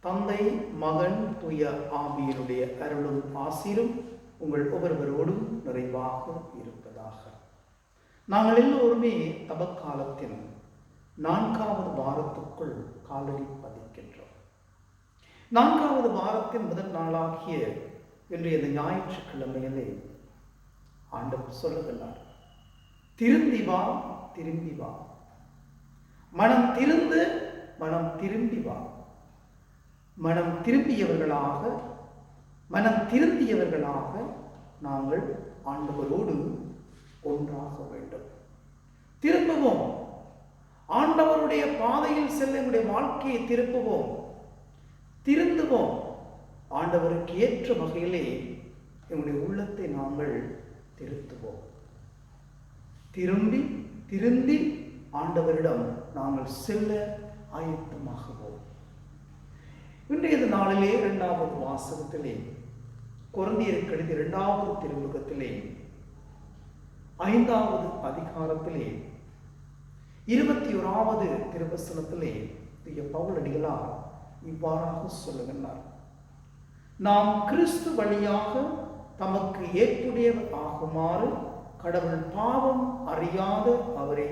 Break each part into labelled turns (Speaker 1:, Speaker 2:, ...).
Speaker 1: தந்தை மகன் துய ஆவியனுடைய அருளும் ஆசிரும் உங்கள் ஒவ்வொருவரோடும் நிறைவாக இருப்பதாக. நாங்கள் எல்லோருமே தபக்காலத்தின் நான்காவது வாரத்துக்குள் காலடி பதிக்கின்றோம். நான்காவது வாரத்தின் முதல் நாளாகிய இன்றைய இந்த ஞாயிற்றுக்கிழமையிலே ஆண்டவர் சொல்லுகிறார் திரும்பி வா திரும்பி வா. மனம் திருந்து மனம் திரும்பி வா. மனம் திரும்பியவர்களாக மனம் திருந்தியவர்களாக நாங்கள் ஆண்டவரோடு ஒன்றாக வேண்டும். திரும்புவோம். ஆண்டவருடைய பாதையில் செல்ல எங்களுடைய வாழ்க்கையை திருப்புவோம் திருந்துவோம். ஆண்டவருக்கு ஏற்ற வகையிலே எங்களுடைய உள்ளத்தை நாங்கள் திருத்துவோம். திரும்பி திருந்தி ஆண்டவரிடம் நாங்கள் செல்ல ஆயத்தமாகும் இன்றைய நாளிலே இரண்டாவது வாசகத்திலே குழந்தையருக்கு கடித இரண்டாவது திருமுகத்திலே ஐந்தாவது அதிகாரத்திலே இருபத்தி ஓராவது திருவசனத்திலே திய பவுலடிகளார் இவ்வாறாக சொல்லுகின்றார். நாம் கிறிஸ்து வழியாக தமக்கு ஏற்புடையவர் ஆகுமாறு கடவுள் பாவம் அறியாத அவரை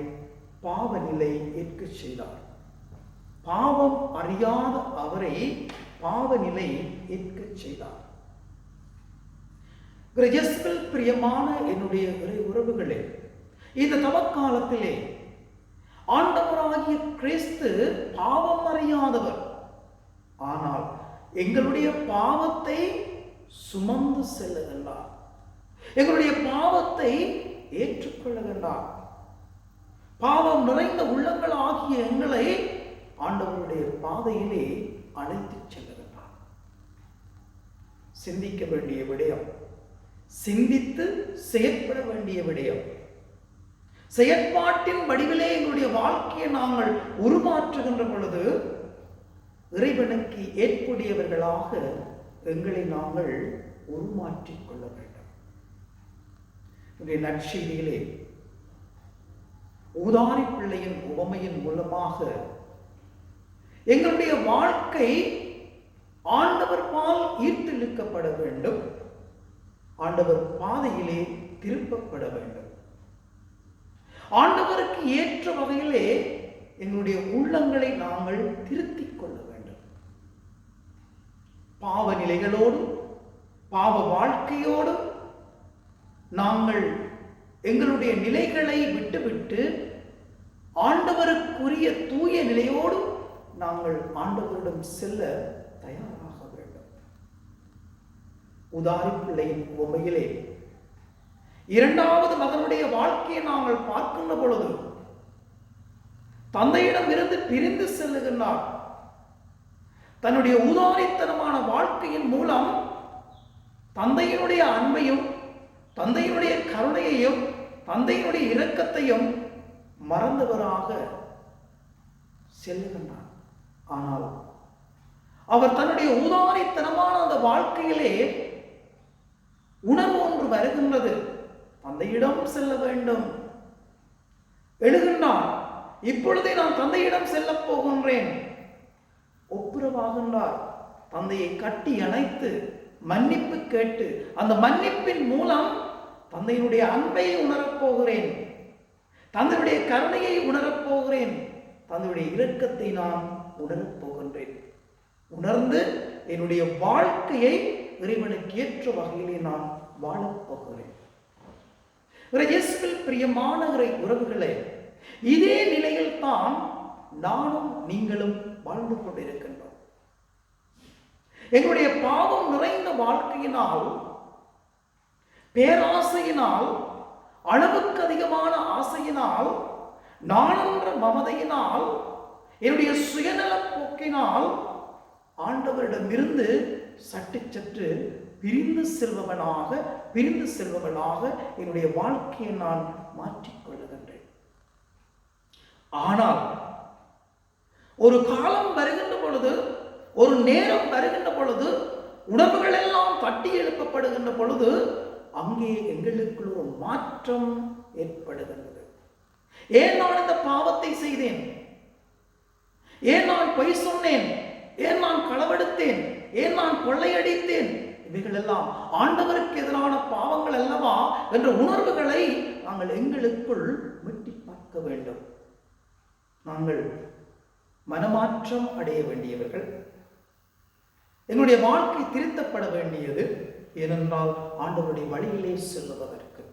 Speaker 1: பாவ நிலை ஏற்க செய்தார். பாவம் அறியாத அவரை பாவ நிலை ஏற்க செய்தார். கிரஜஸ்கள் பிரியமான என்னுடைய உறவுகளே இந்த தவக்காலத்திலே ஆண்டவராகிய கிறிஸ்து பாவம் அறியாதவர். ஆனால் எங்களுடைய பாவத்தை சுமந்து செல்லுகின்றார். எங்களுடைய பாவத்தை ஏற்றுக்கொள்ளுகின்றார். பாவம் நிறைந்த உள்ளங்கள் ஆகிய எங்களை ஆண்டவருடைய பாதையிலே அழைத்துச் செல்லுகின்றார் சிந்திக்க வேண்டிய விடயம். சிந்தித்து செயற்பட வேண்டிய விடயம். செயற்பாட்டின் வடிவிலே எங்களுடைய வாழ்க்கையை நாங்கள் உருமாற்றுகின்ற பொழுது இறைவனுக்கு ஏற்புடையவர்களாக எங்களை நாங்கள் உருமாற்றிக் கொள்ள வேண்டும். என்னுடைய நற்செய்தியிலே ஊதாரி பிள்ளையின் உவமையின் மூலமாக எங்களுடைய வாழ்க்கை ஆண்டவர் ஈர்த்தெழுக்கப்பட வேண்டும். ஆண்டவர் பாதையிலே திருப்பப்பட வேண்டும். ஆண்டவருக்கு ஏற்ற வகையிலே எங்களுடைய உள்ளங்களை நாங்கள் திருத்திக் கொள்ள வேண்டும். பாவ நிலைகளோடும் பாவ வாழ்க்கையோடும் நாங்கள் எங்களுடைய நிலைகளை விட்டுவிட்டு ஆண்டவருக்குரிய தூய நிலையோடும் நாங்கள் ஆண்டவரிடம் செல்ல தயாராக வேண்டும். உதாரி பிள்ளையின் உண்மையிலே இரண்டாவது மகனுடைய வாழ்க்கையை நாங்கள் பார்க்கின்ற பொழுது தந்தையிடம் இருந்து பிரிந்து செல்லுகின்றார். தன்னுடைய உதாரித்தனமான வாழ்க்கையின் மூலம் தந்தையினுடைய அன்பையும் தந்தையினுடைய கருணையையும் தந்தையினுடைய இரக்கத்தையும் மறந்தவராக செல்லுகின்றார். ஆனால் அவர் தன்னுடைய உதாரித்தனமான அந்த வாழ்க்கையிலே உணர்வு ஒன்று வருகின்றது. தந்தையிடம் செல்ல வேண்டும். எழுகின்றான் இப்பொழுதே நான் தந்தையிடம் செல்ல போகின்றேன். ஒப்புரவாகின்றார். தந்தையை கட்டி அணைத்து மன்னிப்பு கேட்டு அந்த மன்னிப்பின் மூலம் தந்தையினுடைய அன்பை உணரப் போகிறேன். தந்தையுடைய கருணையை உணரப் போகிறேன். தந்தையுடைய இரக்கத்தை நான் உணரப் போகின்றேன். உணர்ந்து என்னுடைய வாழ்க்கையை இறைவனுக்கு ஏற்ற வகையிலே நான் வாழப் போகிறேன். இயேசுவில் பிரியமான உறவுகளே இதே நிலையில் தான் நானும் நீங்களும் வாழ்ந்து கொண்டிருக்கின்றோம். எங்களுடைய பாவம் நிறைந்த வாழ்க்கையினால் பேராசையினால் அளவுக்கு அதிகமான ஆசையினால் நானென்ற மமதையினால் என்னுடைய சுயநல போக்கினால் ஆண்டவரிடமிருந்து சற்று சற்று பிரிந்து செல்பவனாக பிரிந்து செல்பவனாக என்னுடைய வாழ்க்கையை நான் மாற்றிக்கொள்ளுகின்றேன் ஆனால் ஒரு காலம் வருகின்ற பொழுது ஒரு நேரம் வருகின்ற பொழுது உணவுகள் எல்லாம் தட்டி எழுப்பப்படுகின்ற பொழுது அங்கே எங்களுக்குள் ஒரு மாற்றம் ஏற்படுகின்றது. ஏன் நான் இந்த பாவத்தை செய்தேன்? ஏன் நான் பொய் சொன்னேன்? ஏன் நான் களவெடுத்தேன்? ஏன் நான் கொள்ளையடித்தேன்? இவைகள் எல்லாம் ஆண்டவருக்கு எதிரான பாவங்கள் அல்லவா? என்ற உணர்வுகளை நாங்கள் எங்களுக்குள் மீட்டி பார்க்க வேண்டும். நாங்கள் மனமாற்றம் அடைய வேண்டியவர்கள். எங்களுடைய வாழ்க்கை திருத்தப்பட வேண்டியது ஏனென்றால் ஆண்டவருடைய வழியிலே செல்லுவதற்கு.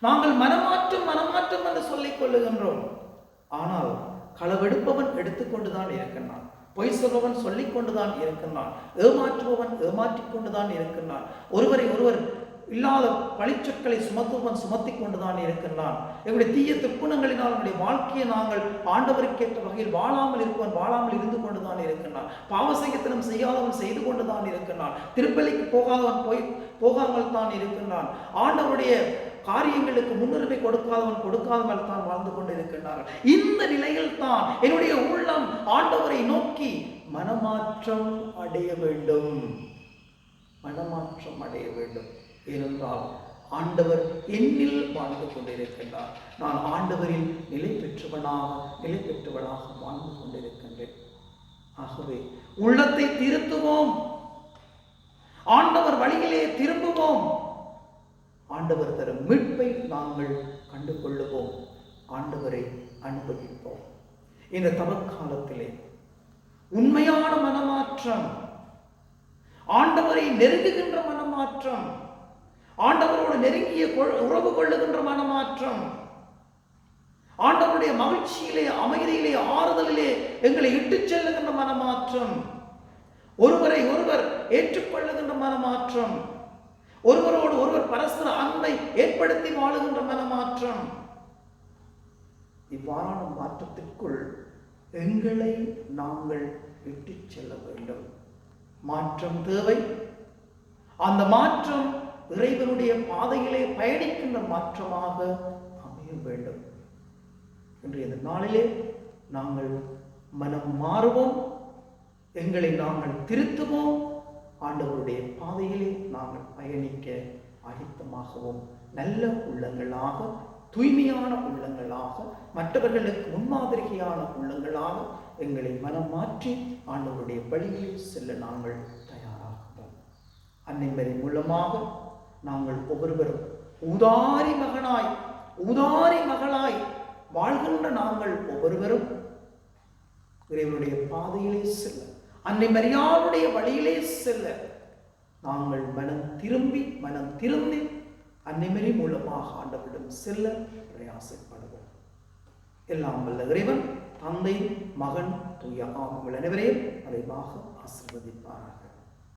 Speaker 1: நாங்கள் மனமாற்றம் மனமாற்றம் என்று சொல்லிக் கொள்ளுகின்றோம். ஆனால் களவெடுப்பவன் எடுத்துக்கொண்டுதான் இருக்கின்றான். பொய் சொல்பவன் சொல்லிக் கொண்டுதான் இருக்கின்றான். ஏமாற்றுபவன் ஏமாற்றிக் கொண்டுதான் இருக்கின்றான். ஒருவரை ஒருவர் இல்லாத பழிச்சொற்களை சுமத்துவன் சுமத்தி கொண்டுதான் இருக்கின்றான். எங்களுடைய தீய துப்புணங்களினால் நம்முடைய வாழ்க்கையை நாங்கள் ஆண்டவருக்கேற்ற வகையில் வாழாமல் இருப்பவன் வாழாமல் இருந்து கொண்டுதான் இருக்கின்றான். பாவசங்கத்தனம் செய்யாதவன் செய்து கொண்டுதான் இருக்கின்றான். திருப்பலிக்கு போகாதவன் போய் போகாமல் தான் இருக்கின்றான். ஆண்டவருடைய காரியங்களுக்கு முன்னுரிமை கொடுக்காதவன் கொடுக்காதவன் தான் வாழ்ந்து கொண்டு இருக்கின்றார்கள் இந்த நிலையில் தான் என்னுடைய உள்ளம் ஆண்டவரை நோக்கி மனமாற்றம் அடைய வேண்டும். மனமாற்றம் அடைய வேண்டும். ஏனென்றால் ஆண்டவர் என்னில் வாழ்ந்து கொண்டிருக்கின்றார். நான் ஆண்டவரில் நிலை பெற்றவனாக நிலை பெற்றவனாக வாழ்ந்து கொண்டிருக்கின்றேன். ஆகவே உள்ளத்தை திருத்துவோம். ஆண்டவர் வழியிலே திரும்புவோம். ஆண்டவர் தரும் மீட்பை நாங்கள் கண்டு கொள்ளுவோம் ஆண்டவரை அனுபவிப்போம். இந்த தவக்காலத்திலே உண்மையான மனமாற்றம் ஆண்டவரை நெருங்குகின்ற மனமாற்றம் ஆண்டவரோடு நெருங்கிய உறவு கொள்ளுகின்ற மனமாற்றம் ஆண்டவருடைய மகிழ்ச்சியிலே அமைதியிலே ஆறுதலிலே எங்களை இட்டுச் செல்லுகின்ற மனமாற்றம் ஒருவரை ஒருவர் ஏற்றுக்கொள்ளுகின்ற மனமாற்றம் ஒருவரோடு ஒருவர் பரஸ்பர அன்பை ஏற்படுத்தி வாழுகின்ற மனமாற்றம். இவ்வாறான மாற்றத்திற்குள் எங்களை நாங்கள் இட்டுச் செல்ல வேண்டும். மாற்றம் தேவை. அந்த மாற்றம் இறைவனுடைய பாதையிலே பயணிக்கின்ற மாற்றமாக அமைய வேண்டும். இன்றைய நாளிலே நாங்கள் மனம் மாறுவோம். எங்களை நாங்கள் திருத்துவோம். ஆண்டவருடைய பாதையிலே நாங்கள் பயணிக்க ஆயத்தமாகவும் நல்ல உள்ளங்களாக தூய்மையான உள்ளங்களாக மற்றவர்களுக்கு முன்மாதிரியான உள்ளங்களாக எங்களை மனம் மாற்றி ஆண்டவருடைய வழியில் செல்ல நாங்கள் தயாராகிறோம் அன்னைமரி மூலமாக நாங்கள் ஒவ்வொருவரும் ஊதாரி மகனாய் ஊதாரி மகளாய் வாழ்கின்ற நாங்கள் ஒவ்வொருவரும் இறைவனுடைய பாதையிலே செல்ல அன்னை மரியாளுடைய வழியிலே செல்ல. நாங்கள் மனம் திரும்பி மனம் திருந்தி அன்னைமரி மூலமாக ஆண்டவரிடம் செல்ல பிரயாசப்படுவோம் எல்லாம் வல்ல இறைவன் தந்தை மகன் தூய ஆகும் அனைவரையும் அதைவாக ஆசிர்வதிப்பார்கள்